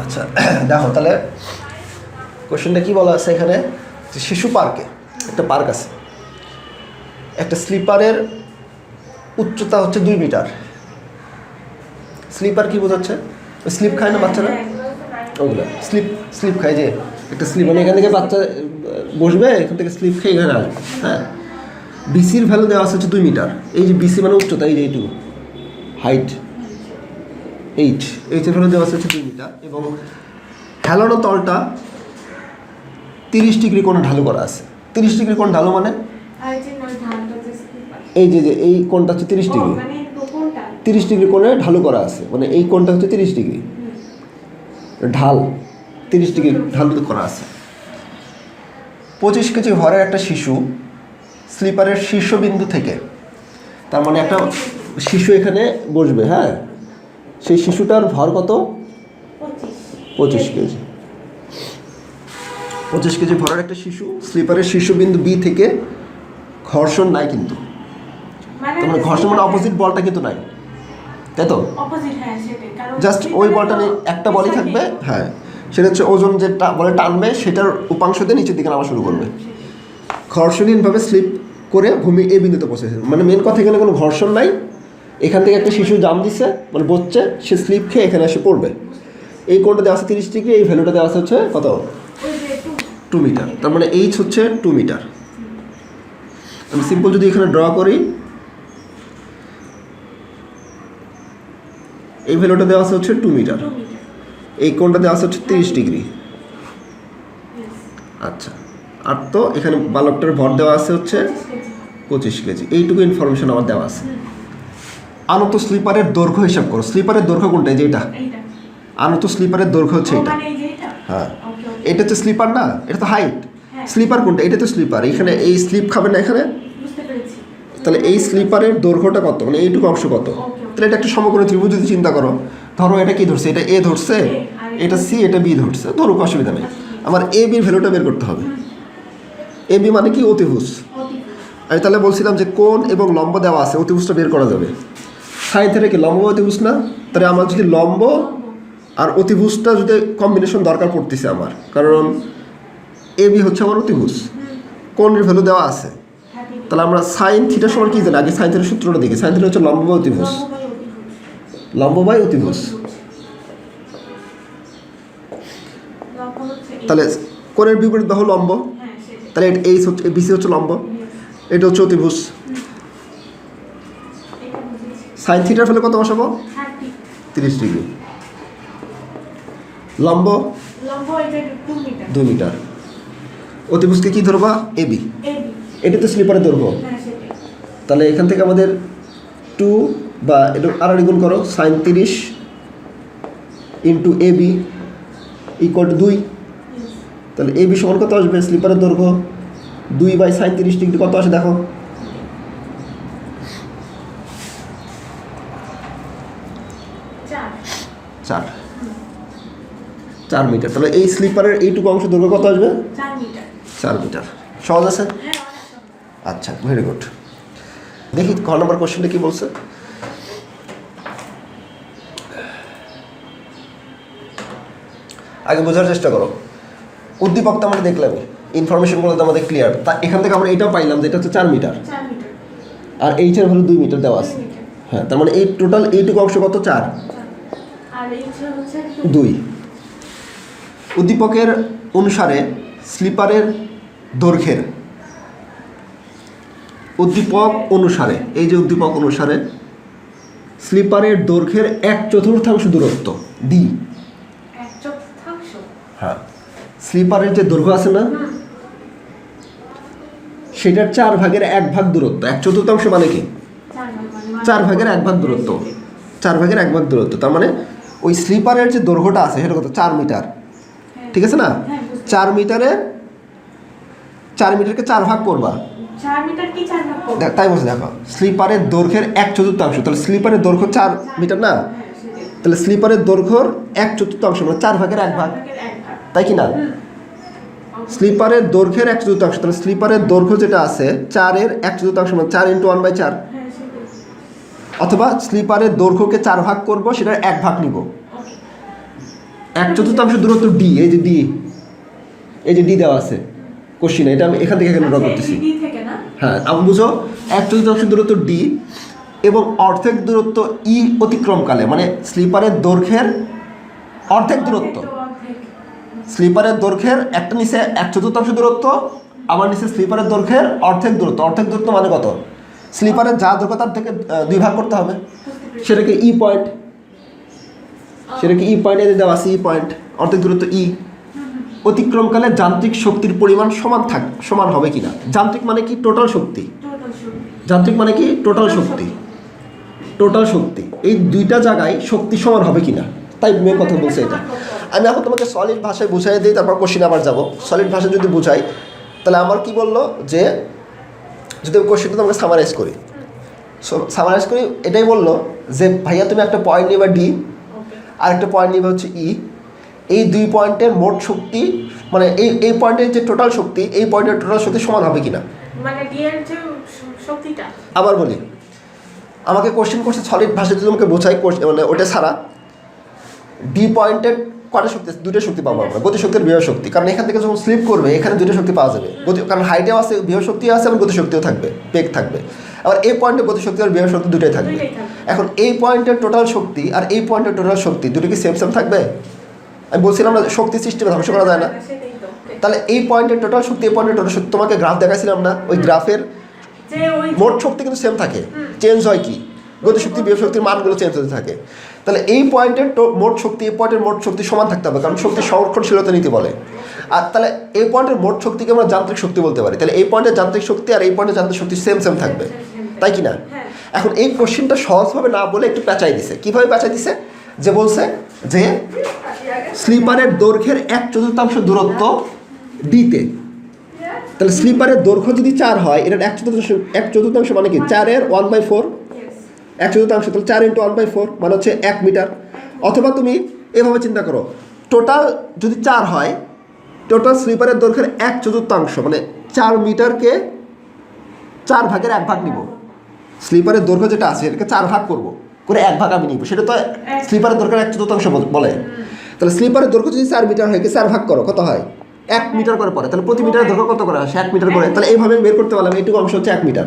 আচ্ছা দেখো, তাহলে কোশ্চেনটা কি বলা আছে এখানে? যে শিশু পার্কে, একটা পার্ক আছে। একটা স্লিপারের উচ্চতা হচ্ছে দুই মিটার। স্লিপার কি বোঝাচ্ছে? স্লিপ খায় না বাচ্চারা? ওগুলো, স্লিপ স্লিপ খায় যে, একটা স্লিপ মানে এখান থেকে বাচ্চা, বসবে, এখান থেকে স্লিপ খেয়ে এখানে আসবে হ্যাঁ। বিসির ভ্যালু দেওয়া আছে হচ্ছে দুই মিটার। এই যে বিসি মানে উচ্চতা, এই যে এইটুকু। হাইট এইট এইচের ভ্যালু দেওয়া আছে হচ্ছে দুই মিটার এবং হেলানো তলটা তিরিশ ডিগ্রি কোণে ঢালু করা আছে। তিরিশ ডিগ্রি কোণ ঢালু মানে? আর যে ধানটা যে এই যে যে এই কোণটা হচ্ছে তিরিশ ডিগ্রি। মানে তিরিশ ডিগ্রি কোণে ঢালু করা আছে। মানে এই কোণটা হচ্ছে তিরিশ ডিগ্রি। ঢাল তিরিশ ডিগ্রি ঢাল করা আছে। পঁচিশ কেজি ভরের একটা শিশু স্লিপারের শীর্ষবিন্দু থেকে তার মানে একটা শিশু এখানে বসবে হ্যাঁ? সেই শিশুটার ভর কত? পঁচিশ। কেজি। পঁচিশ কেজি ভরের একটা শিশু স্লিপারের শীর্ষবিন্দু বি থেকে ঘর্ষণ নাই কিন্তু। তার মানে ঘর্ষণ মানে অপোজিট বলটা কিন্তু নাই। তাই তো? অপোজিট হ্যাঁ জাস্ট ওই বলটা নিয়ে একটা বলই থাকবে হ্যাঁ। সেটা হচ্ছে ওজন যে বলে টানবে সেটার উপাংশ দিয়ে নিচের দিকে নামা শুরু করবে। ঘর্ষণহীনভাবে স্লিপ করে ভূমি এই বিন্দুতে পৌঁছেছে। মানে মেন কথা এখানে কোনো ঘর্ষণ নাই। এখান থেকে একটা শিশু জাম দিচ্ছে মানে বসছে সে স্লিপ খেয়ে এখানে এসে পড়বে। এই কোণটা দেওয়া আছে তিরিশ ডিগ্রি এই ভ্যালুটা দেওয়া আছে হচ্ছে কত? টু মিটার তার মানে এইচ হচ্ছে টু মিটার আমি সিম্পল যদি এখানে ড্র করি এই ভ্যালুটা দেওয়া আছে হচ্ছে টু মিটার টু মিটার এই কোণটা দেওয়া আছে হচ্ছে তিরিশ ডিগ্রি। আচ্ছা। আর তো এখানে বালকটার ভর দেওয়া আছে হচ্ছে পঁচিশ কেজি। এইটুকু ইনফরমেশন আমার দেওয়া আছে। আনত স্লিপারের দৈর্ঘ্য হিসাব করো। স্লিপারের দৈর্ঘ্য কোনটা? যে এটা। আনত স্লিপারের দৈর্ঘ্য হচ্ছে এটা মানে এই যে এটা হ্যাঁ। এটা হচ্ছে স্লিপার না? এটা তো হাইট হ্যাঁ। স্লিপার কোনটা? এটা তো স্লিপার। এখানে এই স্লিপ খাবে না এখানে? তাহলে এই স্লিপারের দৈর্ঘ্যটা কত? মানে এইটুকু অংশ কত? তাহলে এটা একটা সমগ্র ত্রিভুজ যদি চিন্তা করো। ধরো এটা কি ধরছে? এটা এ ধরছে। এটা সি এটা বি ধরছে। ধরুক অসুবিধা নেই। আমার এ বির ভ্যালুটা বের করতে হবে। এ বি মানে কি? অতিভুজ। অতিভুজ। আমি তাহলে বলছিলাম যে কোন এবং লম্ব দেওয়া আছে অতিভুজটা বের করা যাবে। সাইন থেকে কি লম্ব অতিভুজ না? তাহলে আমার যদি লম্ব আর অতিভুজটা যদি কম্বিনেশন দরকার পড়তেছে আমার। কারণ এ বি হচ্ছে আমার অতিভুজ। কোণের ভ্যালু দেওয়া আছে? তাহলে আমরা সাইন থিটার সময় কি জানি? আগে সাইন থিটার সূত্রটা দেখি। সাইন থিটা হচ্ছে লম্ব বা অতিভুজ। লম্ব বাই অতিভুজ। তাহলে কোণের বিপরীত বাহু লম্ব। তাহলে এই হচ্ছে বিসি হচ্ছে লম্ব। এটা হচ্ছে অতিভুজ। সাইন থিটার ফলে কত বসাবো? তিরিশ ডিগ্রি। লম্ব? দু মিটার। অতিভুজকে কি ধরবা? এবি এটা তো স্লিপারে দৈর্ঘ্য হ্যাঁ তাহলে এখান থেকে আমাদের টু বা এটা আড়াড়ি গুণ করো সাইন তিরিশ into A B equal to দুই। তাহলে এ বি সমান কত আসবে? স্লিপারের দৈর্ঘ্য দুই বাই সাইন তিরিশ ডিগ্রি কত আসে দেখো চার চার চার মিটার। তাহলে এই স্লিপারের এইটুকু অংশ দৈর্ঘ্য কত আসবে? চার মিটার। সহজ আছে? হ্যাঁ। আচ্ছা ভেরি গুড দেখি ক নম্বর কোশ্চেনটা কি বলছে? আগে বোঝার চেষ্টা করো। উদ্দীপক তো আমরা দেখলাম ইনফরমেশনগুলো তো আমাদের ক্লিয়ার তা এখান থেকে আমরা এটাও পাইলাম যে এটা হচ্ছে চার মিটার। আর এইচের ভ্যালু দুই মিটার দেওয়া আছে। হ্যাঁ তার মানে এই টোটাল এইটুকু অংশ কত? চার। দুই। উদ্দীপকের অনুসারে স্লিপারের দৈর্ঘ্যের। উদ্দীপক অনুসারে এই যে উদ্দীপক অনুসারে স্লিপারের দৈর্ঘ্যের এক চতুর্থাংশ দূরত্ব ডি হ্যাঁ। স্লিপারের যে দৈর্ঘ্য আছে না সেটার চার ভাগের এক ভাগ দূরত্ব। এক চতুর্থাংশ মানে কি? চার ভাগ মানে চার ভাগের এক ভাগ দূরত্ব। চার ভাগের এক ভাগ দূরত্ব। তার মানে ওই স্লিপারের যে দৈর্ঘ্যটা আছে সেটা কত? চার মিটার। ঠিক আছে না চার মিটারে চার মিটারকে চার ভাগ করবা চার মিটার কি চার ভাগ করব? দেখ- তাই বলছে দেখো স্লিপারের দৈর্ঘ্যের এক চতুর্থাংশ তাহলে স্লিপারের দৈর্ঘ্য চার মিটার না তাহলে স্লিপারের দৈর্ঘ্যর এক চতুর্থাংশ মানে চার ভাগের এক ভাগ। তাই কি না স্লিপারের দৈর্ঘ্যের এক চতুর্থাংশ তাহলে স্লিপারের দৈর্ঘ্য যেটা আছে চারের এক চতুর্থাংশ মানে চার ইন্টু ওয়ান বাই চার হ্যাঁ, অথবা স্লিপারের দৈর্ঘ্যকে চার ভাগ করব সেটার এক ভাগ নিব. এক চতুর্থাংশ দূরত্ব ডি এই যে ডি এই যে ডি দেওয়া আছে কোশ্চিন এটা আমি এখান থেকে এখানে ড্র আচ্ছা, করতেছি। হ্যাঁ আমি বুঝো এক চতুর্থাংশ দূরত্ব ডি এবং অর্ধেক দূরত্ব ই অতিক্রমকালে মানে স্লিপারের দৈর্ঘ্যের অর্ধেক দূরত্ব। স্লিপারের দৈর্ঘ্যের একটা নিচে এক চতুর্থাংশ দূরত্ব আমার নিচে স্লিপারের দৈর্ঘ্যের অর্ধেক দূরত্ব। অর্ধেক দূরত্ব মানে কত? স্লিপারের যা দৈর্ঘ্য তার থেকে দুই ভাগ করতে হবে। সেটাকে ই পয়েন্ট সেটাকে ই পয়েন্টে দেওয়া আছে? ই পয়েন্ট অর্ধেক দূরত্ব ই অতিক্রমকালে যান্ত্রিক শক্তির পরিমাণ সমান থাক সমান হবে কিনা? যান্ত্রিক মানে কি? টোটাল শক্তি। যান্ত্রিক মানে কি? টোটাল শক্তি। টোটাল শক্তি। এই দুইটা জায়গায় শক্তি সমান হবে কিনা? তাই মেন কথা বলছে এটা। আমি এখন তোমাকে সলিড ভাষায় বুঝাই দিই তারপর কোশ্চিন আবার যাব। সলিড ভাষায় যদি বুঝাই তাহলে আমার কি বলল যে যদি কোশ্চিনটা তোমাকে সামারাইজ করি। সামারাইজ করি এটাই বলল যে ভাইয়া তুমি একটা পয়েন্ট নিবা ডি Okay. আর একটা পয়েন্ট নিবে হচ্ছে ই এই দুই পয়েন্টের মোট শক্তি মানে এই এই পয়েন্টের যে টোটাল শক্তি এই পয়েন্টের টোটাল শক্তি সমান হবে কিনা? মানে ডি এর যে শক্তিটা। আবার বলি। আমাকে কোশ্চেন করছে সলিড যদি তোমাকে বোঝাই মানে ওটা ছাড়া ডি পয়েন্টের কটা শক্তি দুটো শক্তি পাবো আমরা গতিশক্তির বিভব শক্তি। কারণ এখান থেকে যখন স্লিপ করবে এখানে দুটো শক্তি পাওয়া যাবে। গতি কারণ হাইটেও আছে বিভব শক্তিও আছে এবং গতিশক্তিও থাকবে বেগ থাকবে। আবার এই পয়েন্টে গতিশক্তি আর বিভব শক্তি দুটোই থাকবে এখন এই পয়েন্টের টোটাল শক্তি আর এই পয়েন্টের টোটাল শক্তি দুটো কি সেম সেম থাকবে আমি বলছিলাম না শক্তি সিস্টেমে ধ্বংস করা যায় না. তাহলে এই পয়েন্টের টোটাল শক্তি এই পয়েন্টের টোটাল শক্তি তোমাকে গ্রাফ দেখাইছিলাম না ওই গ্রাফের মোট শক্তি কিন্তু সেম থাকে চেঞ্জ হয় কি গতিশক্তি বিভব শক্তির মানগুলো চেঞ্জ হতে থাকে তাহলে এই পয়েন্টের মোট শক্তি এই পয়েন্টের মোট শক্তি সমান থাকতে হবে কারণ শক্তি সংরক্ষণশীলতা নীতি বলে আর তাহলে এই পয়েন্টের মোট শক্তিকে আমরা যান্ত্রিক শক্তি বলতে পারি তাহলে এই পয়েন্টের যান্ত্রিক শক্তি আর এই পয়েন্টের যান্ত্রিক শক্তি সেম সেম থাকবে তাই কি না হ্যাঁ। এখন এই কোশ্চিনটা সহজভাবে না বলে একটু পেঁচাই দিছে। কীভাবে পেঁচাই দিছে? যে বলছে যে স্লিপারের দৈর্ঘ্যের এক চতুর্থাংশ দূরত্ব ডিতে। তাহলে স্লিপারের দৈর্ঘ্য যদি চার হয় এটার এক চতুর্থাংশ এক চতুর্থাংশ মানে কি? চারের ওয়ান বাই ফোর এক চতুর্থাংশ তাহলে চার ইন্টু ওয়ান বাই ফোর মানে হচ্ছে এক মিটার। অথবা তুমি এভাবে চিন্তা করো টোটাল যদি চার হয় টোটাল স্লিপারের দৈর্ঘ্যের এক চতুর্থাংশ মানে চার মিটারকে চার ভাগের এক ভাগ নিব। স্লিপারের দৈর্ঘ্য যেটা আছে এটাকে চার ভাগ করব। করে এক ভাগ আমি নিব। সেটা তো স্লিপারের দৈর্ঘ্যের এক চতুর্থাংশ বলে। তাহলে স্লিপারের দৈর্ঘ্য যদি চার মিটার হয় কি চার ভাগ করো কত হয়? এক মিটার করে পড়ে। তাহলে প্রতি মিটারের দৈর্ঘ্য কত করে আসে? এক মিটার করে। তাহলে এইভাবে বের করতে পারলাম এইটুকু অংশ হচ্ছে এক মিটার.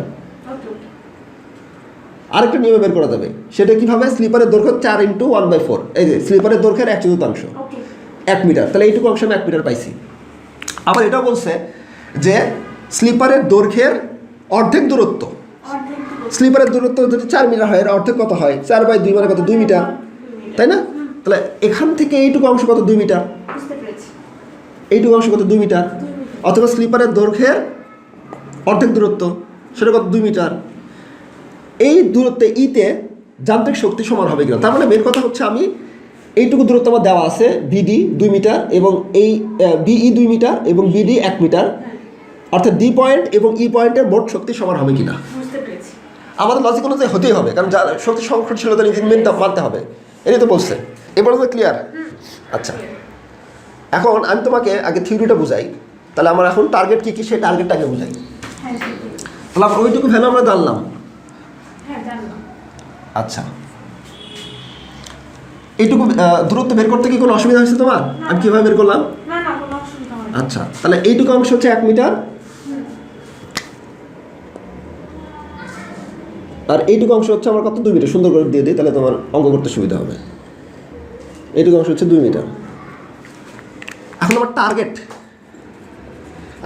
আরেকটা নিয়মে বের করা যাবে। সেটা কীভাবে? স্লিপারের দৈর্ঘ্য চার ইন্টু ওয়ান বাই ফোর এই যে স্লিপারের দৈর্ঘ্যের এক চতুর্থাংশ। এক মিটার। তাহলে এইটুকু অংশ আমি এক মিটার পাইছি। আবার এটাও বলছে যে স্লিপারের দৈর্ঘ্যের অর্ধেক দূরত্ব। স্লিপারের দূরত্ব যদি চার মিটার হয় এর অর্ধেক কত হয়? চার বাই দুই মানে কত? দুই মিটার। তাই না? তাহলে এখান থেকে এইটুকু অংশ কত? দুই মিটার। এইটুকু অংশ কত? দুই মিটার। অথবা স্লিপারের দৈর্ঘ্যের অর্ধেক দূরত্ব সেটা কত? দুই মিটার। এই দূরত্বে ইতে যান্ত্রিক শক্তি সমান হবে কিনা? তার মানে মেন কথা হচ্ছে আমি এইটুকু দূরত্ব আমার দেওয়া আছে বিডি দুই মিটার এবং এই বিই দুই মিটার এবং বিডি এক মিটার। অর্থাৎ ডি পয়েন্ট এবং ই পয়েন্টের মোট শক্তি সমান হবে কিনা? পেরেছি আমাদের লজিক অনুযায়ী হতেই হবে কারণ যা শক্তি সংরক্ষণশীলতা নীতি মেনটা মানতে হবে। এটাই তো বলছে। এবার তো ক্লিয়ার আচ্ছা। এখন আমি তোমাকে আগে থিওরিটা বুঝাই তাহলে আমার এখন টার্গেট কী কী সেই টার্গেটটা আগে বুঝাই। হ্যাঁ তাহলে আমরা ওইটুকু ভ্যালু আমরা জানলাম। হ্যাঁ আচ্ছা। এইটুকু দূরত্ব বের করতে কি কোনো অসুবিধা হয়েছে তোমার? আমি কীভাবে বের করলাম? আচ্ছা। তাহলে এইটুকু অংশ হচ্ছে এক মিটার আর এইটুকু অংশ হচ্ছে আমার কত? দুই মিটার। সুন্দর করে দিয়ে দিই, তাহলে তোমার অঙ্ক করতে সুবিধা হবে। এইটুকু অংশ হচ্ছে দুই মিটার। এখন আমার টার্গেট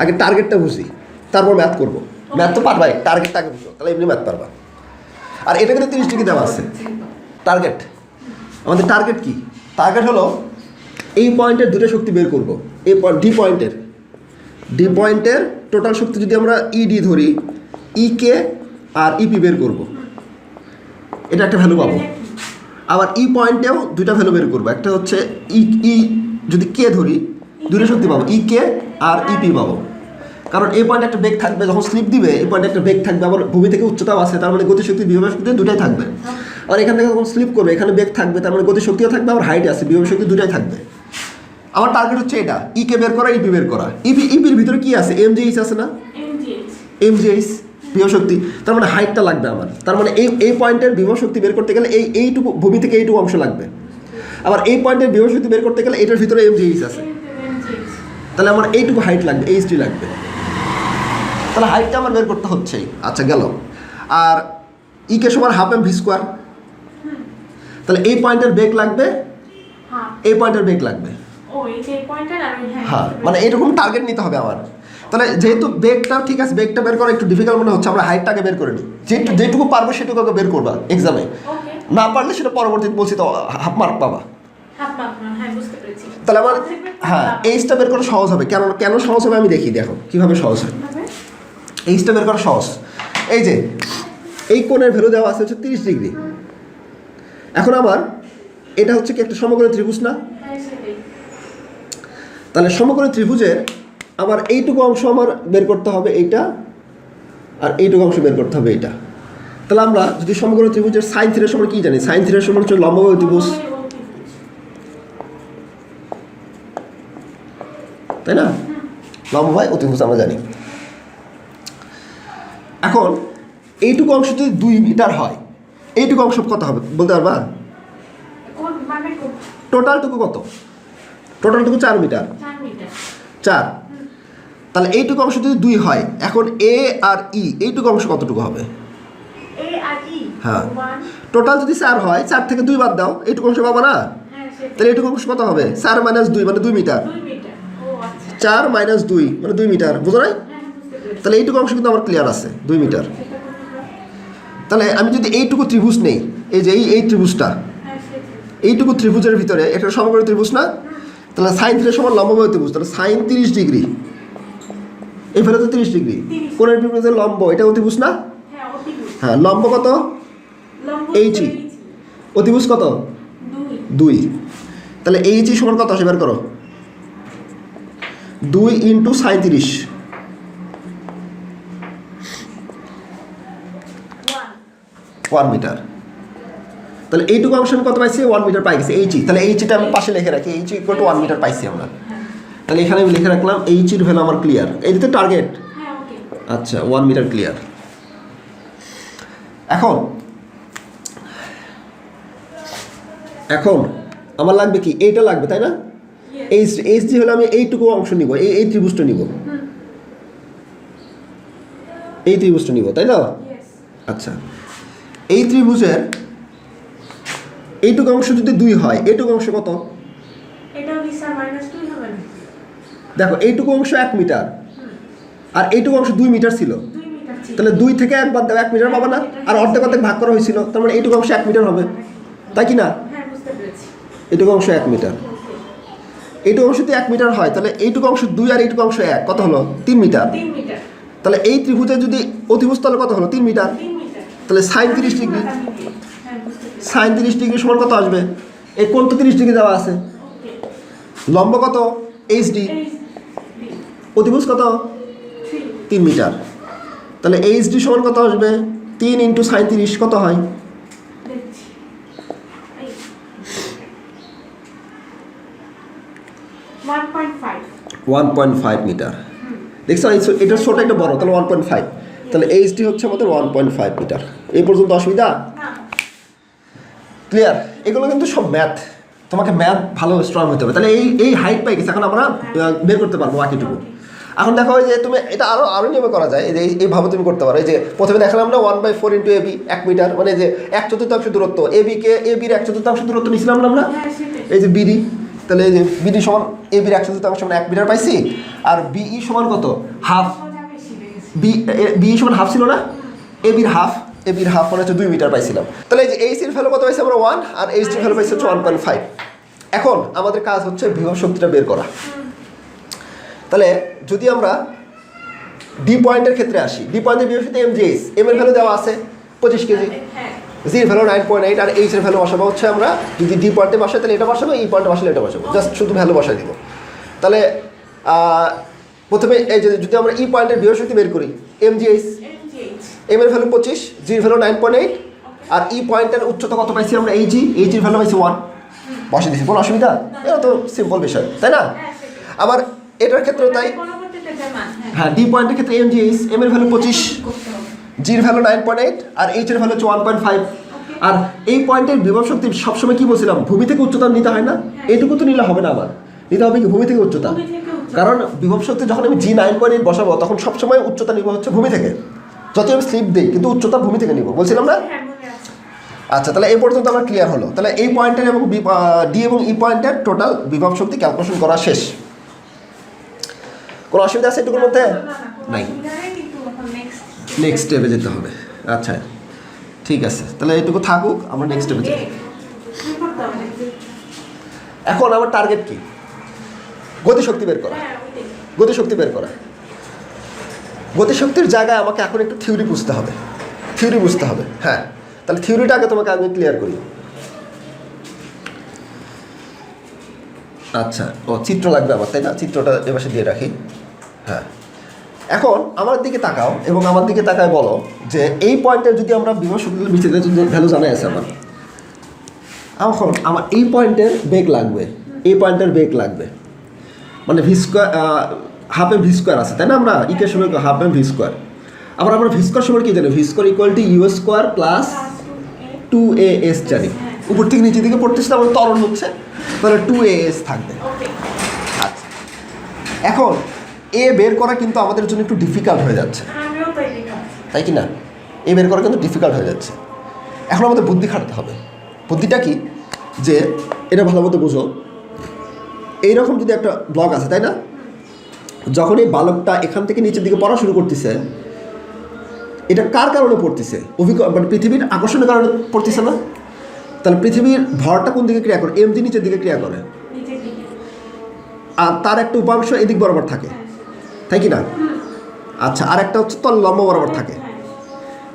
আগে টার্গেটটা বুঝি, তারপর ম্যাথ করব। ম্যাথ তো পারবাই টার্গেটটা আগে বুঝো, তাহলে এমনি ম্যাথ পারবা। আর এটা কিন্তু তিরিশ ডিগ্রি দেওয়া আছে। টার্গেট আমাদের টার্গেট কি? টার্গেট হলো এই পয়েন্টের দুটো শক্তি বের করব, এই ডি পয়েন্টের ডি পয়েন্টের টোটাল শক্তি যদি আমরা ইডি ধরি ই কে আর ইপি বের করব। এটা একটা ভ্যালু পাবো। আবার ই পয়েন্টেও দুইটা ভ্যালু বের করব। একটা হচ্ছে ই ই যদি কে ধরি দুটো শক্তি পাবো। ই কে আর ইপি পাবো। কারণ এই পয়েন্টে একটা বেগ থাকবে যখন স্লিপ দিবে এই পয়েন্টে একটা বেগ থাকবে আবার ভূমি থেকে উচ্চতাও আছে তার মানে গতিশক্তি বিভব শক্তি দুটাই থাকবে। আর এখান থেকে যখন স্লিপ করবে এখানে বেগ থাকবে তার মানে গতিশক্তিও থাকবে আবার হাইট আছে বিভব শক্তি দুটাই থাকবে। আমার টার্গেট হচ্ছে এটা। ই কে বের করা ইপি বের করা। ইপি ইপির ভিতরে কি আছে? এম জিএইচ আছে না? এমজিএইচ এম জিএইচ বিভব শক্তি তার মানে হাইটটা লাগবে আমার। তার মানে এই এই পয়েন্টের বিভব শক্তি বের করতে গেলে এই এইটুকু ভূমি থেকে এইটুকু অংশ লাগবে। আবার এই পয়েন্টের বৃহস্পতি বের করতে গেলে এটার ভিতরে এম জিএইচ আছে। তাহলে আমার এইটুকু হাইট লাগবে এইচডি লাগবে। তাহলে হাইটটা আমার বের করতে হচ্ছেই। আচ্ছা গেল। আর ইকে সমান হাফ এম ভি স্কোয়ার তাহলে এই পয়েন্টের বেগ লাগবে? হ্যাঁ। এই পয়েন্টের বেগ লাগবে। ও এই যে পয়েন্টার আর ওই হ্যাঁ। মানে এরকম টার্গেট নিতে হবে আমার। তাহলে যেহেতু বেগটা ঠিক আছে বেগটা বের করা একটু ডিফিকাল্ট মনে হচ্ছে আমরা হাইটটাকে বের করে নিই। যেটু যেটুকু পারব সেটুকু আগে বের করবা এক্সামে না পারলে সেটা পরবর্তীতে বলছি তো হাফ মার্ক পাবা। হ্যাঁ তাহলে আমার হ্যাঁ এইচটা বের করা সহজ হবে। কেন কেন সহজ হবে আমি দেখি দেখো কীভাবে সহজ হয়? এইচটা বের করা সহজ। এই যে এই কোণের ভ্যালু দেওয়া আছে হচ্ছে তিরিশ ডিগ্রি এখন আমার এটা হচ্ছে কি একটা সমগ্র ত্রিভুজ না? হ্যাঁ তাহলে সমগ্র ত্রিভুজের আমার এইটুকু অংশ আমার বের করতে হবে এইটা আর এইটুকু অংশ বের করতে হবে এইটা। তাহলে আমরা যদি সমগ্র ত্রিভুজের সাইন থ্রির সময় কি জানি? সাইন থ্রির সময় হচ্ছে লম্ববাহু ত্রিভুজ লম্বা ত্রিভুজ। তাই না? লম্বায় অতিভুজ আমরা জানি। এখন এইটুকু অংশ যদি দুই মিটার হয় এইটুকু অংশ কত হবে? বলতে পারবা? কোন মানে টোটালটুকু কত? টোটালটুকু চার মিটার। চার। তাহলে এইটুকু অংশ যদি দুই হয় এখন এ আর ই এইটুকু অংশ কতটুকু হবে? ই হ্যাঁ। টোটাল যদি চার হয় চার থেকে দুই বাদ দাও এইটুকু অংশ পাবো না? হ্যাঁ তাহলে এইটুকু অংশ কত হবে? চার মাইনাস দুই মানে দুই মিটার। আচ্ছা। চার মাইনাস দুই মানে দুই মিটার। বুঝো নাই? হ্যাঁ পেরেছি। তাহলে এইটুকু অংশ কিন্তু আমার ক্লিয়ার আছে দুই মিটার। তাহলে আমি যদি এইটুকু ত্রিভুজ নেই এই যে এই এই ত্রিভুজটা হ্যাঁ এইটুকু ত্রিভুজের ভিতরে এটা সমগ্র ত্রিভুজ না? তাহলে সাইন থ্রি সমান লম্ববাহু ত্রিভুজ তাহলে সাইন তিরিশ ডিগ্রি। এই ফেলে তো তিরিশ ডিগ্রি। 30 কোনের বিপরীতে লম্ব এটা অতিভুজ না? হ্যাঁ হ্যাঁ লম্ব কত? H E. এইচ অতিভুজ কত? দুই। তাহলে এইচ সমান কত? আসে বের করো। দুই ইন্টু সাঁত্রিশ ওয়ান। মিটার। তাহলে এইটুকু অংশ আমি কত পাইছি? ওয়ান মিটার পাই গেছি। এইচই তাহলে এইচটা আমি পাশে লিখে রাখি। H equal to one metre পাইছি আমরা। তাহলে এখানে আমি লিখে রাখলাম এইচির ভ্যালু আমার ক্লিয়ার এইটা তো টার্গেট হ্যাঁ ওকে আচ্ছা ওয়ান মিটার ক্লিয়ার এখন এখন আমার লাগবে কি? এইটা লাগবে তাই না? এইচ এইচ ডি হলে আমি এইটুকু অংশ নিব এই এই ত্রিভুজটা নিব। এই ত্রিভুজটা নিব তাই না আচ্ছা এই ত্রিভুজের এইটুকু অংশ যদি দুই হয় এইটুকু অংশ কত? দুই হবে না দেখো এইটুকু অংশ এক মিটার। আর এইটুকু অংশ দুই মিটার ছিল। তাহলে দুই থেকে এক বাদ দাও এক মিটার পাবা না? আর অর্ধেক অর্ধেক ভাগ করা হয়েছিল তার মানে এইটুকু অংশ এক মিটার হবে। তাই কি না? হ্যাঁ এইটুকু অংশ এক মিটার। এইটুকু অংশ যদি এক মিটার হয় তাহলে এইটুকু অংশ দুই আর এইটুকু অংশ এক কত হলো? তিন মিটার। তাহলে এই ত্রিভুজের যদি অতিভুজ তাহলে কত হলো? তিন মিটার। তাহলে সাইন তিরিশ ডিগ্রি। হ্যাঁ সাইন তিরিশ ডিগ্রি সমান কত আসবে? এই কোন তো তিরিশ ডিগ্রি দেওয়া আছে। লম্ব কত? এইচ অতিভুজ কত? তিন মিটার। তাহলে এইচ ডি সমান কত আসবে? তিন ইন্টু সাইন তিরিশ কত হয়? ওয়ান পয়েন্ট ফাইভ মিটার দেখছ এটা ছোট একটা বড় তাহলে ওয়ান পয়েন্ট ফাইভ তাহলে এইচ ডি হচ্ছে আমাদের ওয়ান পয়েন্ট ফাইভ মিটার এই পর্যন্ত অসুবিধা? ক্লিয়ার এগুলো কিন্তু সব ম্যাথ তোমাকে ম্যাথ ভালো স্ট্রং হতে হবে। তাহলে এই এই হাইট পাই গেছে এখন আমরা বের করতে পারব বাকিটুকু। এখন দেখা হয় যে তুমি এটা আরও আরও নিয়মে করা যায় যে এইভাবে তুমি করতে পারো। এই যে প্রথমে দেখালাম আমরা one by four into AB এক মিটার মানে যে এক চতুর্থাংশ দূরত্ব এবিকে এবির এক চতুর্থাংশ দূরত্ব নিয়েছিলাম না আমরা? হ্যাঁ এই যে বিডি তাহলে এই যে বিডি সমান এবির এক চতুর্থাংশ মানে এক মিটার পাইছি আর বিই সমান কত? হাফ বি বি সমান হাফ ছিল না? এ বির হাফ এ বির হাফ মানে হচ্ছে দুই মিটার পাইছিলাম। তাহলে এই যে এইচ এর ভ্যালু কত পাইছি আমরা? ওয়ান আর এইচ এর ভ্যালু পাইছি হচ্ছে ওয়ান পয়েন্ট ফাইভ এখন আমাদের কাজ হচ্ছে বিভব শক্তিটা বের করা। তাহলে যদি আমরা ডি পয়েন্টের ক্ষেত্রে আসি ডি পয়েন্টের বিভব এম জি এইচ এম এর ভ্যালু দেওয়া আছে পঁচিশ কেজি। জির ভ্যালু নাইন পয়েন্ট এইট আর এইচ এর ভ্যালু বসাবো। হচ্ছে আমরা যদি ডি পয়েন্টে বসাই তাহলে এটা বসাবো এই পয়েন্টে বসালে এটা বসাবো। জাস্ট শুধু ভ্যালু বসাই দিব। তাহলে প্রথমে এই যদি আমরা ই পয়েন্টের শক্তি বের করি এম জি এইচ এম এর ভ্যালু পঁচিশ জির ভ্যালু নাইন পয়েন্ট এইট আর ই পয়েন্টের উচ্চতা কত পাইছি আমরা এই জি এই জির ভ্যালু পাইছি ওয়ান বসে দিছি কোনো অসুবিধা? এটা তো সিম্পল বিষয় তাই না? হ্যাঁ আবার এটার ক্ষেত্রেও তাই। হ্যাঁ। হ্যাঁ ডি পয়েন্টের ক্ষেত্রে এম জি এইচ এম এর ভ্যালু পঁচিশ জির ভ্যালু নাইন পয়েন্ট এইট আর এইচ এর ভ্যালু হচ্ছে ওয়ান পয়েন্ট ফাইভ আর এই পয়েন্টের বিভব শক্তি সবসময় কি বলছিলাম? ভূমি থেকে উচ্চতা নিতে হয় না? এইটুকু তো নিলে হবে না আমার নিতে হবে কি? ভূমি থেকে উচ্চতা। কারণ বিভব শক্তি যখন আমি জি নাইন পয়েন্ট এইট বসাবো তখন সবসময় উচ্চতা নিব হচ্ছে ভূমি থেকে। যত আমি স্লিপ দিই কিন্তু উচ্চতা ভূমি থেকে নিব। বলছিলাম না? হ্যাঁ আচ্ছা তাহলে এই পর্যন্ত আমার ক্লিয়ার হলো। তাহলে এই পয়েন্টের এবং ডি এবং ই পয়েন্টের টোটাল বিভব শক্তি ক্যালকুলেশন করা শেষ। কোনো অসুবিধা আছে এটুকুর মধ্যে? নাই। নেক্সট স্টেপে যেতে হবে। আচ্ছা ঠিক আছে। তাহলে এটুকু থাকুক আমরা নেক্সট স্টেপে যাই? এখন আমার টার্গেট কি? গতিশক্তি বের করা। হ্যাঁ। গতিশক্তি বের করা। গতিশক্তির জায়গায় আমাকে এখন একটু থিওরি বুঝতে হবে। থিওরি বুঝতে হবে হ্যাঁ। তাহলে থিওরিটা আগে তোমাকে আমি ক্লিয়ার করি। আচ্ছা ও চিত্র লাগবে আমার তাই না? চিত্রটা এবার দিয়ে রাখি। হ্যাঁ। এখন আমার দিকে তাকাও এবং আমার দিকে তাকায় বলো যে এই পয়েন্টের যদি আমরা বিভব শক্তি বিচ্ছেদের ভ্যালু জানাই আছে আমার এখন আমার এই পয়েন্টের বেগ লাগবে এই পয়েন্টের বেগ লাগবে। মানে V square half M V square আছে তাই না আমরা? ইকের সময় হাফ এম ভি স্কোয়ার আবার আমরা ভি স্কোয়ার সময় কি জানি? V square equal to U square plus. Two A S জানি। উপর থেকে নিচের দিকে পড়তেছে আমার ত্বরণ হচ্ছে তাহলে টু এ এস থাকবে। আচ্ছা। এখন এ বের করা কিন্তু আমাদের জন্য একটু ডিফিকাল্ট হয়ে যাচ্ছে। তাই কি না? এ বের করা কিন্তু ডিফিকাল্ট হয়ে যাচ্ছে। এখন আমাদের বুদ্ধি খাটাতে হবে। বুদ্ধিটা কি? যে এটা ভালো মতো বুঝো। এইরকম যদি একটা ব্লক আছে তাই না? যখন এই বালকটা এখান থেকে নিচের দিকে পড়া শুরু করতেছে এটা কার কারণে পড়তেছে? অভিজ্ঞ মানে পৃথিবীর আকর্ষণের কারণে পড়তেছে না? তাহলে পৃথিবীর ভরটা কোন দিকে ক্রিয়া করে? এমজি নিচের দিকে ক্রিয়া করে। আর তার একটা উপাংশ এদিক বরাবর থাকে। তাই কি না? আচ্ছা আর একটা হচ্ছে তল লম্ব বরাবর থাকে।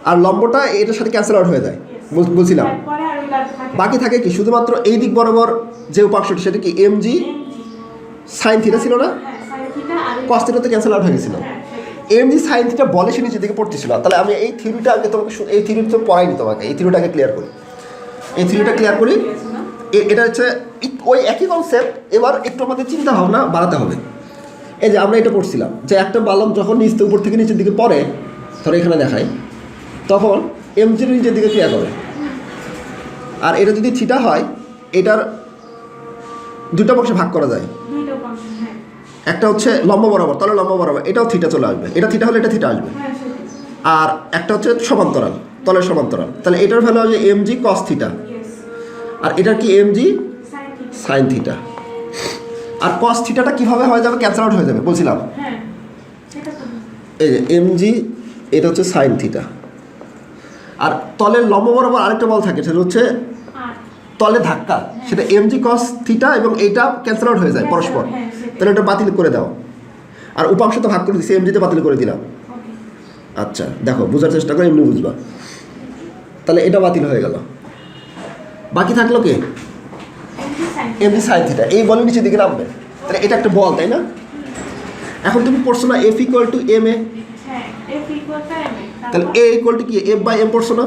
আর লম্বটা এটার সাথে ক্যান্সেল আউট হয়ে যায়। বলছিলাম। বাকি থাকে কি? শুধুমাত্র এই দিক বরাবর যে উপাংশটি সেটা কি M G MG sine theta ছিল না? কস থিটাতে ক্যান্সেল আউট হয়ে গেছিল। হ্যাঁ, সেটাই। এম জি সাইন থিটা বলে সে নিচের দিকে পড়তেছিল। তাহলে আমি এই থিওরিটা আগে তোমাকে এই থিওরি তো পড়াইনি তোমাকে। এই থিওরিটা আগে ক্লিয়ার করি। এই থিওরিটা ক্লিয়ার করি। এ- এটা হচ্ছে ওই একই কনসেপ্ট এবার একটু আমাদের চিন্তা ভাবনা বাড়াতে হবে। এই যে আমরা এটা পড়ছিলাম যে একটা বালক যখন নিচ উপর থেকে নিচের দিকে পড়ে ধরো এখানে দেখাই তখন এমজির নিচের দিকে ক্রিয়া করে। আর এটা যদি থিটা হয় এটার দুটো পক্ষে ভাগ করা যায়। হ্যাঁ। একটা হচ্ছে লম্বা বরাবর তাহলে লম্বা বরাবর এটাও থিটা চলে আসবে। এটা থিটা হলে এটা থিটা আসবে। হ্যাঁ, আর একটা হচ্ছে সমান্তরাল। তলের সমান্তরাল। তাহলে এটার ভ্যালু হবে এম জি কস থিটা আর এটার কি এম জি সাইন থিটা আর কস থিটাটা কীভাবে হয়ে যাবে? ক্যান্সেল আউট হয়ে যাবে বলছিলাম। হ্যাঁ, সেটা তো এই যে এম জি এটা হচ্ছে সাইন থিটা আর তলের লম্ব বরাবর আরেকটা বল থাকে সেটা হচ্ছে তলে ধাক্কা। সেটা এম জি কস থিটা এবং এইটা ক্যান্সেল আউট হয়ে যায় পরস্পর। হ্যাঁ, তাহলে এটা বাতিল করে দাও। আর উপাংশ তো ভাগ করে দিচ্ছি এমজিতে বাতিল করে দিলাম। আচ্ছা দেখো বোঝার চেষ্টা করে এমনি বুঝবা। তাহলে এটা বাতিল হয়ে গেল। বাকি থাকল কে? Sin সাইন থিটা এই বলের নিচের দিকে নামবে। তাহলে এটা একটা বল, তাই না? এখন তুমি পড়ছো না F equal to M A. তাহলে এ ইকুয়াল টু কি? এফ বাই এম পড়ছো না?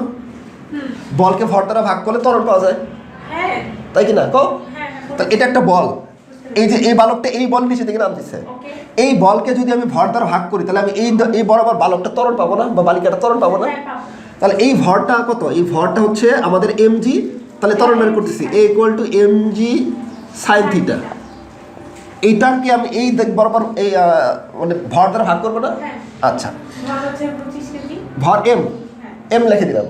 বলকে ভর দ্বারা ভাগ করলে ত্বরণ পাওয়া যায়। তাই কি না? কো তাহলে এটা একটা বল। এই যে এই বালকটা এই বল নিচে দিকে Okay. এই বলকে যদি আমি ভর দ্বারা ভাগ করি, তাহলে আমি এই এই বরাবর বালকটা ত্বরণ পাবো না? বা বালিকাটা ত্বরণ পাবো না। তাহলে এই ভরটা কত? এই ভরটা হচ্ছে আমাদের এমজি তাহলে ত্বরণ বের করতেছি। A equal to MG sine theta এইটাকে আমি এই বরাবর এই মানে ভর দ্বারা ভাগ করব না? হ্যাঁ। আচ্ছা। ভর হচ্ছে 25 কেজি। ভর এম হ্যাঁ, এম লিখে দিলাম.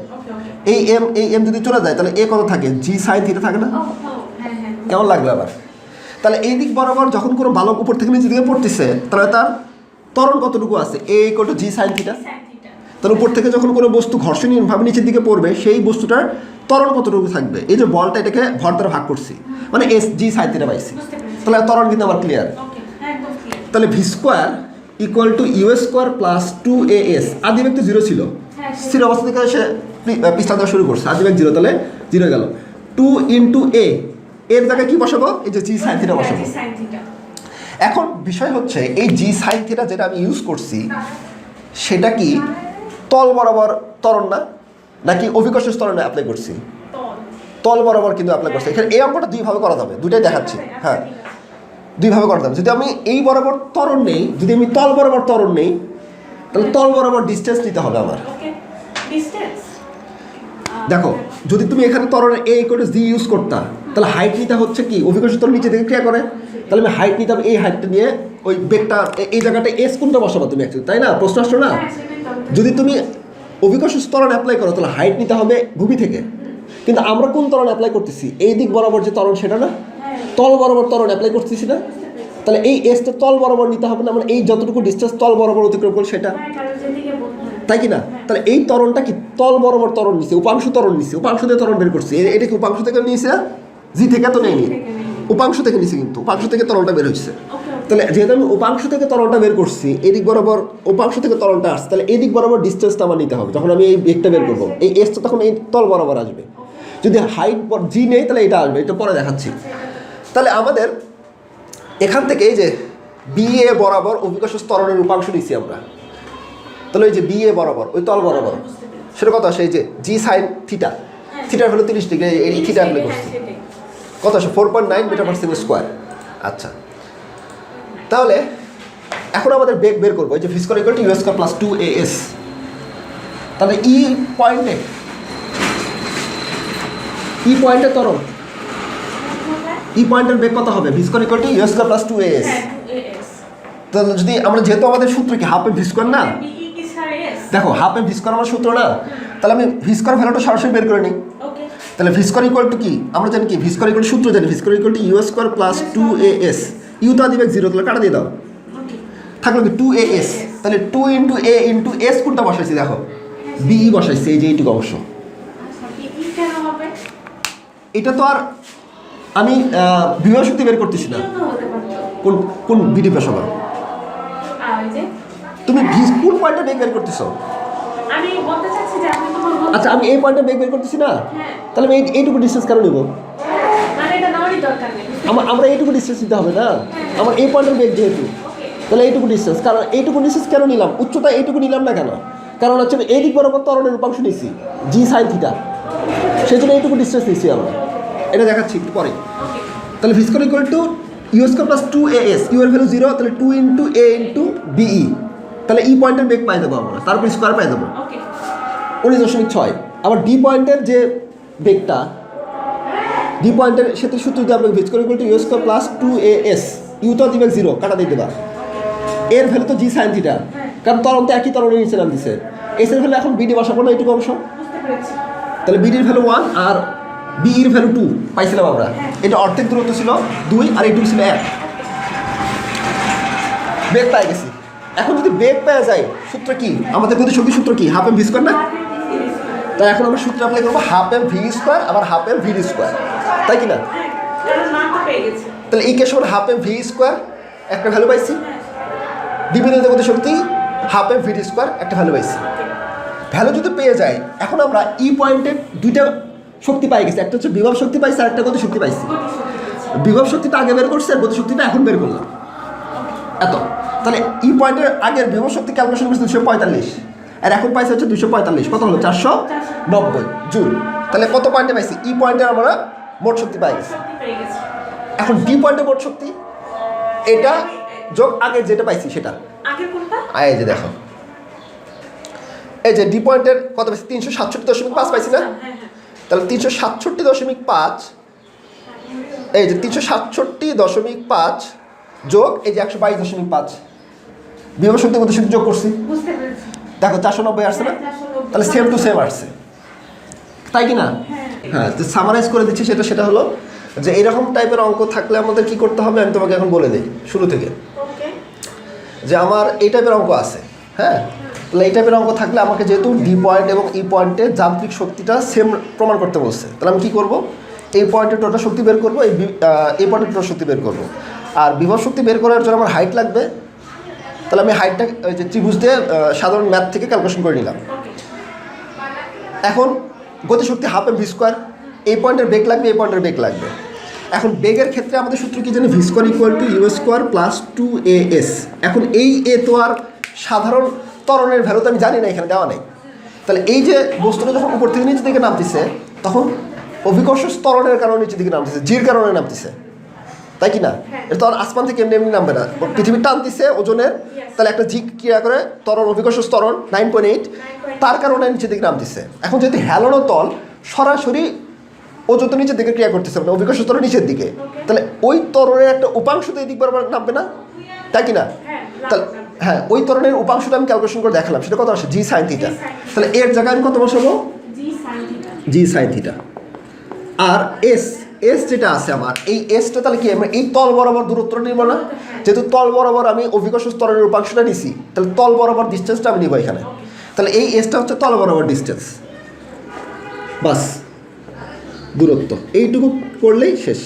এই এম এই এম যদি চলে যায় তাহলে এ কত থাকে? জি সাইন থিটা থাকে না? হ্যাঁ। কেমন লাগল আবার? তাহলে এই দিক বরাবর যখন কোনো বালক উপর থেকে নিচে দিকে পড়তেছে তাহলে তার ত্বরণ কতটুকু আছে? A equal to G sine theta তাহলে উপর থেকে যখন কোনো বস্তু ঘর্ষণীয়ভাবে নিচের দিকে পড়বে সেই বস্তুটার ত্বরণ কতটুকু থাকবে? এই যে বলটা এটাকে ভর দ্বারা ভাগ করছি। মানে এস জি থিটা পাইছি তাহলে ত্বরণ কিন্তু আমার ক্লিয়ার। তাহলে V square equal to U square plus two A S আদি ব্যক্তি জিরো ছিল। হ্যাঁ, স্থির অবস্থা থেকে সে পি- আহ, দেওয়া শুরু করছে। আদি ব্যক্তি জিরো তাহলে জিরো গেল। টু ইন্টু এ এর জায়গায় কি বসাবো? এই যে জি সাইন থিটা বসাবো। হ্যাঁ। এখন বিষয় হচ্ছে এই জি সাইন থিটা যেটা আমি ইউজ করছি সেটা কি তল বরাবর তরণ না? নাকি অভিকর্ষ স্তরণে অ্যাপ্লাই করছি? তল। বরাবর কিন্তু অ্যাপ্লাই করছি। এখানে এই অঙ্কটা দুইভাবে করা যাবে। দুইটাই দেখাচ্ছি। হ্যাঁ। দুইভাবে করা যাবে। যদি আমি এই বরাবর তরণ নেই যদি আমি তল বরাবর তরণ নেই তাহলে তল বরাবর ডিস্টেন্স নিতে হবে আমার। দেখো যদি তুমি এখানে তরণের এ করে জি ইউজ করতা তাহলে হাইট নিতে হচ্ছে কি? অভিকর্ষ তরণ নিচে থেকে ক্রিয়া করে। তাহলে আমি হাইট নিতাম এই হাইটটা নিয়ে ওই বেগটা এই জায়গাটা এস কোনটা বসাবো তুমি অ্যাকচুয়ালি তাই না? প্রশ্ন আসলো না? হ্যাঁ যদি তুমি অভিকর্ষ ত্বরণ অ্যাপ্লাই করো তাহলে হাইট নিতে হবে ভূমি থেকে। কিন্তু আমরা কোন ত্বরণ অ্যাপ্লাই করতেছি? এই দিক বরাবর যে ত্বরণ সেটা না? তল বরাবর ত্বরণ অ্যাপ্লাই করতেছি না? তাহলে এই এসটা তল বরাবর নিতে হবে না? মানে এই যতটুকু ডিস্টেন্স তল বরাবর অতিক্রম করল সেটা? হ্যাঁ তাই কি না? তাহলে এই তরণটা কি তল বরাবর তরণ নিছে? উপাংশ ত্বরণ নিছে? উপাংশ দিয়ে ত্বরণ বের করছে। এটা কি উপাংশ থেকে নিয়েছে জি থেকে তো নেয়নি। নেই। উপাংশ থেকে নিছে কিন্তু। উপাংশ থেকে তরণটা বের ওকে তাহলে যেহেতু আমি উপাংশ থেকে তরলটা বের করছি, এদিক বরাবর উপাংশ থেকে তরলটা আসছে, তাহলে এদিক বরাবর ডিস্টেন্সটা আমার নিতে হবে। যখন আমি এই বেগটা বের করব, এই এসটা তখন এই তল বরাবর আসবে। যদি হাইট জি নেই, তাহলে এটা আসবে, এটা পরে দেখাচ্ছি। তাহলে আমাদের এখান থেকে এই যে বিএ বরাবর অভিকর্ষ ত্বরণের উপাংশ নিচ্ছি আমরা। তাহলে ওই যে বিএ বরাবর, ওই তল বরাবর, সেটা কত আসে? এই যে জি সাইন থিটা থিটার হলো তিরিশ ডিগ্রি, এই থিটা হ্যাঁ করছি। কত আসে? Four point nine metre per second square আচ্ছা। তাহলে এখন আমাদের বেগ বের করব যে V square equal to U square plus two A S তাহলে ই পয়েন্টে ই পয়েন্টে তরল। ই পয়েন্টের বেগ কত হবে? V square equal to U square plus two A S তাহলে যদি আমরা যেহেতু আমাদের সূত্র কি হাফ এ ভিসকোয়ার না? এস দেখো হাফ এ ভিসকোয়ার আমার সূত্র না। তাহলে আমি ভিসকোয়ার ভ্যালুটা সরাসরি বের করে নিই। তাহলে ভিসকর ইকুয়াল টু কি? আমরা জানি কি ভিসকর ইকুয়াল সূত্র জানি V square equal to U square plus two A S U তো দিবে জিরো তাহলে কাটা দিয়ে দাও। থাকল কি টু এ এস তাহলে two into A into S কোনটা বসাইছি দেখো? বিই বসাইছি এই যে এইটুকু অংশ আচ্ছা এটা তো আর আমি বিবাহ শক্তি বের করতেছি না। কোন কোন বিডি পেশাবা আর ওই যে? তুমি কোন পয়েন্টে বেগ বের করতেছো? আচ্ছা আমি এই পয়েন্টটা বেগ বের করতেছি না? হ্যাঁ। তাহলে আমি এই- এইটুকু ডিস্টেন্স কেন নেব? আমার আমরা এইটুকু ডিস্টেন্স দিতে হবে না। আমার এই পয়েন্টের বেগ যেহেতু। তাহলে এইটুকু ডিস্টেন্স কারণ এইটুকু ডিস্টেন্স কেন নিলাম? উচ্চতা এইটুকু নিলাম না কেন? কারণ হচ্ছে আমি এই দিক বরাবর ত্বরণের উপাংশ নিছি জি সাইন থিটা সেই জন্য এইটুকু ডিস্টেন্স নিছি আমরা। এটা দেখাচ্ছি একটু পরে। তাহলে V square equal to U square plus two A S U এর ভ্যালু জিরো তাহলে two into A into BE তাহলে ই পয়েন্টের বেগ পাই দেবো আমরা। তারপর স্কোয়ার পাই দেবো উনিশ দশমিক ছয়। আবার ডি পয়েন্টের যে বেগটা ডি পয়েন্টের সাথে সূত্র দিয়ে আপনাকে ভিজ করে equal to U square plus two A S U তো দিবে জিরো কাটা দিয়ে দেবা। এর ভ্যালু তো জি সাইন থিটা কারণ তরণ তো একই তরণের নিচে নাম দিছে। এস এর ভ্যালু এখন বিডি বসাবো না এইটুকু অংশ? তাহলে বিডির ভ্যালু ওয়ান আর বিইর ভ্যালু টু পাইছিলাম আমরা। এটা অর্ধেক দূরত্ব ছিল দুই আর এইটুকু ছিল এক। বেগ পাই গেছি। এখন যদি বেগ পাওয়া যায় সূত্র কি? আমাদের গতি শক্তি সূত্র কি? হাফ এম ভি স্কোয়ার না? তাই এখন আমরা সূত্র অ্যাপ্লাই করব হাফ এম ভি স্কোয়ার আবার হাফ এম ভি স্কোয়ার তাই কি না তাহলে এই case half M V square একটা ভ্যালু পাইছি। বিপরীত গতি শক্তি হাফ এম ভি স্কোয়ার একটা ভ্যালু পাইছি। ভ্যালু যদি পেয়ে যায়, এখন আমরা ই পয়েন্টের দুইটা শক্তি পাই গেছি। একটা হচ্ছে বিভব শক্তি পাইছি, আর একটা গতি শক্তি পাইছি। বিভব শক্তিটা আগে বের করছে, আর গতি শক্তিটা এখন বের করলাম। এত। তাহলে ই পয়েন্টের আগের বিভব শক্তি ক্যালকুলেশন করছি দুশো পঁয়তাল্লিশ। আর এখন পাইছে হচ্ছে দুশো পঁয়তাল্লিশ কত হলো? চারশো নব্বই জুল তাহলে কত পয়েন্টে পাইছি? ই পয়েন্টে আমরা মোট শক্তি পাই গেছি। এখন ডি পয়েন্টে মোট শক্তি এটা যোগ আগে যেটা পাইছি সেটা। আয় যে দেখো। এই যে ডি পয়েন্টের কত পাইছি? তিনশো সাতষট্টি দশমিক পাঁচ পাইছি না? হ্যাঁ হ্যাঁ। তাহলে তিনশো সাতষট্টি দশমিক পাঁচ এই যে তিনশো সাতষট্টি দশমিক পাঁচ যোগ এই যে একশো বাইশ দশমিক পাঁচ। বিভব শক্তি কত শক্তি যোগ করছি? দেখো চারশো নব্বই আসছে না? তাহলে সেম টু সেম আসছে। তাই কি না? হ্যাঁ তো সামারাইজ করে দিচ্ছি সেটা সেটা হলো যে এরকম টাইপের অঙ্ক থাকলে আমাদের কি করতে হবে? আমি তোমাকে এখন বলে দিই শুরু থেকে। যে আমার এই টাইপের অঙ্ক আছে হ্যাঁ? তাহলে এই টাইপের অঙ্ক থাকলে আমাকে যেহেতু ডি পয়েন্ট এবং ই পয়েন্টে যান্ত্রিক শক্তিটা সেম প্রমাণ করতে বলছে। তাহলে আমি কী করব? এই পয়েন্টের টোটাল শক্তি বের করব এই এই পয়েন্টের টোটাল শক্তি বের করব। আর বিভব শক্তি বের করার জন্য আমার হাইট লাগবে তাহলে আমি হাইটটা ওই যে ত্রিভুজ দিয়ে সাধারণ ম্যাথ থেকে ক্যালকুলেশন করে নিলাম। এখন গতিশক্তি হাফ এম ভি স্কোয়ার এই পয়েন্টের বেগ লাগবে এই পয়েন্টের বেগ লাগবে। এখন বেগের ক্ষেত্রে আমাদের সূত্র কি জানি? V square equal to U square plus two A S এখন এই এ তো আর সাধারণ ত্বরণের ভ্যালু তো আমি জানি না, এখানে দেওয়া নেই। তাহলে এই যে বস্তুটা যখন উপর থেকে নিচে দিকে নামতেছে, তখন অভিকর্ষ স্তরণের কারণে নিচের দিকে নামতেছে, জির কারণে নামতেছে। তাই কি না? এটা তো আর আসমান থেকে এমনি এমনি নামবে না। পৃথিবীর টানতেছে ওজনের। তাহলে একটা জি ক্রিয়া করে? ত্বরণ অভিকর্ষ স্তরণ নাইন পয়েন্ট এইট তার কারণে নিচের দিকে নামতেছে। এখন যদি হেলানো তল সরাসরি ওজন তো নিচের দিকে ক্রিয়া করতেছে মানে অভিকর্ষ স্তর নিচের দিকে তাহলে ওই তরণের একটা উপাংশ তো এই দিক বরাবর নামবে না? তাই কি না? হ্যাঁ, তাহলে হ্যাঁ ওই তরণের উপাংশটা আমি ক্যালকুলেশন করে দেখালাম। সেটা কত আসে? G sine theta. তাহলে এর জায়গায় আমি কত বসাবো? জি সাইন থিটা আর এস এস যেটা আছে আমার, এই এসটা তাহলে কি আমরা, এই তল বরাবর দূরত্ব নিব না? যেহেতু তল বরাবর আমি অভিকর্ষ স্তরের রূপাংশটা নিছি, তাহলে তল বরাবর ডিস্টেন্সটা আমি নিব এখানে। তাহলে এই এসটা হচ্ছে তল বরাবর ডিস্টেন্স বাস, দূরত্ব। এইটুকু করলেই শেষ।